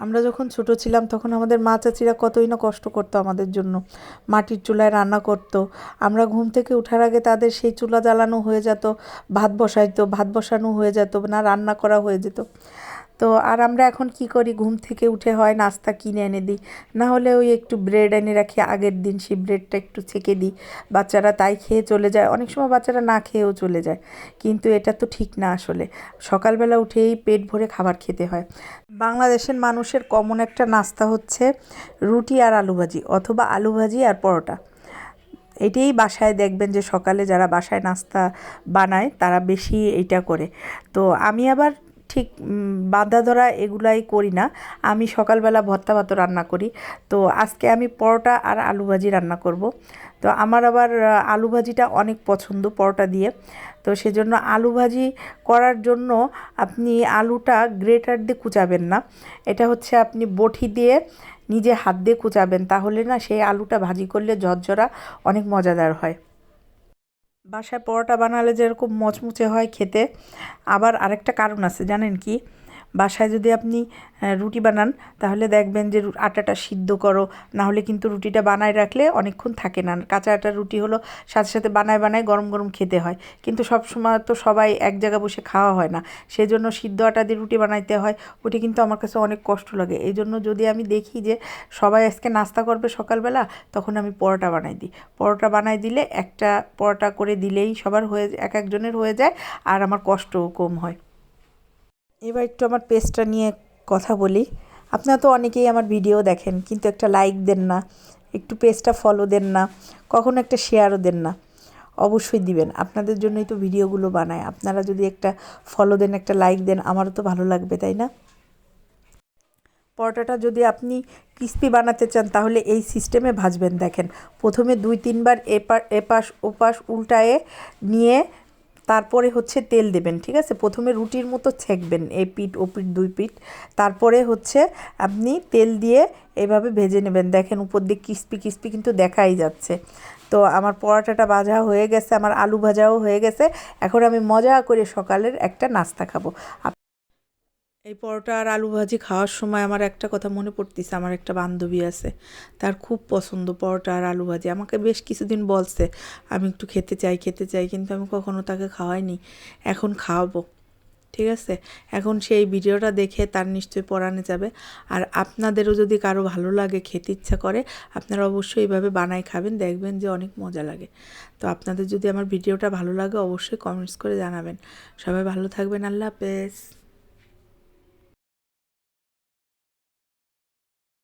আমরা যখন ছোট ছিলাম তখন আমাদের মা চাচিরা কতই না কষ্ট করতো আমাদের জন্য মাটির চুলায় রান্না করত। আমরা ঘুম থেকে ওঠার আগে তাদের সেই চুলা জ্বালানো হয়ে যেত, ভাত বসাইতো, ভাত বসানো হয়ে যেত, না রান্না করা হয়ে যেত তো আর আমরা এখন কি করি? ঘুম থেকে উঠে হয়, নাস্তা কিনে এনে দিই। না হলে ওই একটু ব্রেড এনে রাখি, আগের দিন সেই ব্রেডটা একটু ছেঁকে দিই। বাচ্চারা তাই খেয়ে চলে যায়। অনেক সময় বাচ্চারা না খেয়েও চলে যায়। কিন্তু এটা তো ঠিক না আসলে। সকালবেলা উঠেই পেট ভরে খাবার খেতে হয়। বাংলাদেশের মানুষের কমন একটা নাস্তা হচ্ছে রুটি আর আলু ভাজি অথবা আলু ভাজি আর পরোটা। এটাই বাসায় দেখবেন যে সকালে যারা বাসায় নাস্তা বানায় তারা বেশি এইটা করে। তো আমি আবার ঠিক বাঁধা ধরা এগুলাই করি না। আমি সকালবেলা ভর্তা ভাত রান্না করি। তো আজকে আমি পরোটা আর আলু ভাজি রান্না করব। তো আমার আবার আলু ভাজিটা অনেক পছন্দ পরোটা দিয়ে। তো সেজন্য আলু ভাজি করার জন্য আপনি আলুটা গ্রেটার দিয়ে কুচাবেন না। এটা হচ্ছে আপনি বটি দিয়ে নিজে হাত দিয়ে কুচাবেন। তাহলে না সেই আলুটা ভাজি করলে ঝরঝরা অনেক মজাদার হয়। বাসায় পরোটা বানালে যেরকম মচমুচে হয় খেতে। আবার আরেকটা কারণ আছে জানেন কি? বাসায় যদি আপনি রুটি বানান, তাহলে দেখবেন যে আটাটা সিদ্ধ করো। না হলে কিন্তু রুটিটা বানায় রাখলে অনেকক্ষণ থাকে না। কাঁচা আটার রুটি হলো সাথে সাথে বানায় বানায় গরম গরম খেতে হয়। কিন্তু সব সময় তো সবাই এক জায়গায় বসে খাওয়া হয় না। সেই জন্য সিদ্ধ আটা দিয়ে রুটি বানাইতে হয়। ওটি কিন্তু আমার কাছে অনেক কষ্ট লাগে। এই জন্য যদি আমি দেখি যে সবাই আজকে নাস্তা করবে সকালবেলা, তখন আমি পরোটা বানাই দিই। পরোটা বানাই দিলে একটা পরোটা করে দিলেই সবার হয়ে, এক একজনের হয়ে যায়, আর আমার কষ্টও কম হয়। এবার একটু আমার পেজটা নিয়ে কথা বলি। আপনারা তো অনেকেই আমার ভিডিও দেখেন, কিন্তু একটা লাইক দেন না, একটু পেজটা ফলো দেন না, কখনো একটা শেয়ারও দেন না। অবশ্যই দিবেন, আপনাদের জন্যই তো ভিডিওগুলো বানায়। আপনারা যদি একটা ফলো দেন, একটা লাইক দেন, আমারও তো ভালো লাগবে, তাই না? পরোটাটা যদি আপনি ক্রিস্পি বানাতে চান, তাহলে এই সিস্টেমে ভাজবেন, দেখেন। প্রথমে দুই, তিনবার এপাশ, ওপাশ উল্টায়ে নিয়ে তারপরে হচ্ছে তেল দেবেন, ঠিক আছে? প্রথমে রুটির মতো ছেঁকবেন এ পিঠ, ও পিঠ, দুই পিঠ। তারপরে হচ্ছে আপনি তেল দিয়ে এভাবে ভেজে নেবেন। দেখেন উপর দিয়ে ক্রিস্পি ক্রিস্পি কিন্তু দেখাই যাচ্ছে। তো আমার পরোটাটা ভাজা হয়ে গেছে, আমার আলু ভাজাও হয়ে গেছে। এখন আমি মজা করে সকালের একটা নাস্তা খাব। এই পরোটা আর আলু ভাজি খাওয়ার সময় আমার একটা কথা মনে পড়তেছে, আমার একটা বান্ধবী আছে, তার খুব পছন্দ পরোটা আর আলু ভাজি। আমাকে বেশ কিছুদিন বলছে, আমি একটু খেতে চাই খেতে চাই। কিন্তু আমি কখনো তাকে খাওয়াইনি, এখন খাওয়াবো, ঠিক আছে? এখন সেই ভিডিওটা দেখে তার নিশ্চয়ই পড়ানো যাবে। আর আপনাদেরও যদি কারও ভালো লাগে, খেতে ইচ্ছা করে, আপনারা অবশ্যই এইভাবে বানাই খাবেন, দেখবেন যে অনেক মজা লাগে। তো আপনাদের যদি আমার ভিডিওটা ভালো লাগে, অবশ্যই কমেন্টস করে জানাবেন। সবাই ভালো থাকবেন, আল্লাহ হাফেজ।